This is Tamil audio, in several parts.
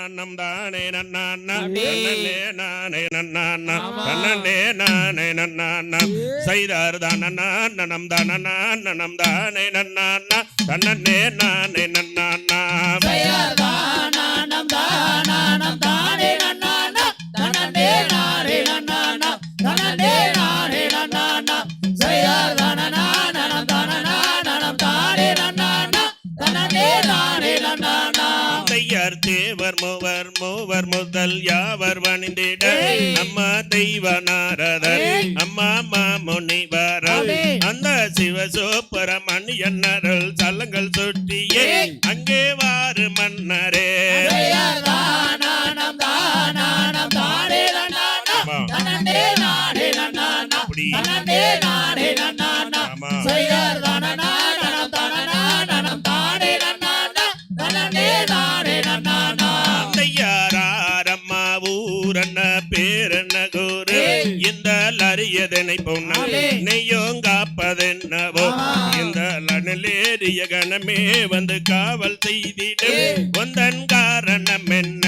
நன்னம் தானே நன்னானே செய்தார் தானே நனம் தானே நன்னானா தன்னே நானே நன்னானா தேவர் தேவர் மூவர் மூவர் முதல் யாவர் வணிந்திட அம்மா தெய்வ நாரதர் அம்மா மா முனிவரல் அந்த சிவ சுப்பிரமணியன் அருள் சலங்கள் சுட்டியே. அங்கே வாரு மன்னரே. நினைப்போம் நெய்யும் காப்பதென்னவோ இந்த லனலேறிய கணமே வந்து காவல் செய்திடும் வந்தன் காரணம் என்ன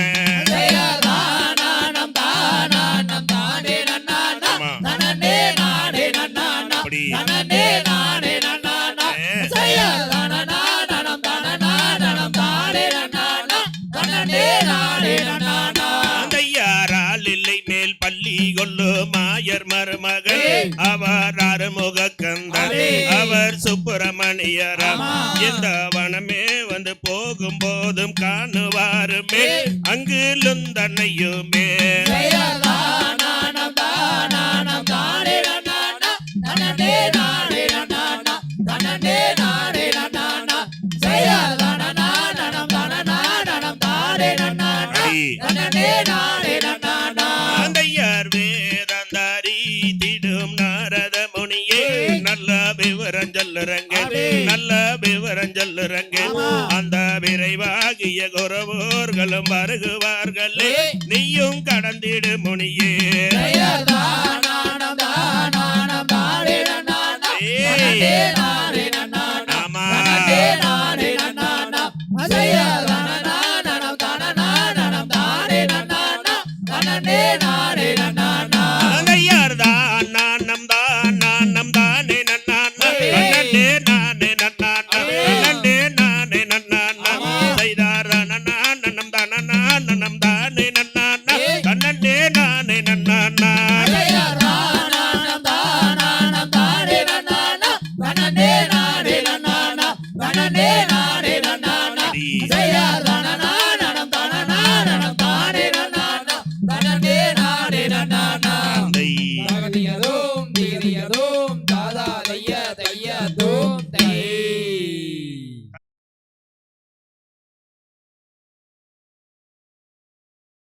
கட்டி கொள்ளு மாயர் மருமகள். அவர் அருமுக கந்தன் அவர் சுப்பிரமணியரம் இந்த வனமே வந்து போகும் போதும் காணுவாருமே அங்கு லுந்தனையுமே விவரம் சொல்லுறங்க நல்ல விவரம் சொல்லுறங்க அந்த விரைவாகிய குரவோர்களும் வருகுவார்களே. நீயும் கடந்திடு முனியே. நானே நானே நன்னம் தானே நன்னானா? கண்ணனே நானே நன்னானா? கண்ணனே நானே நன்னானா? கண்ணனே நானே நன்னானா?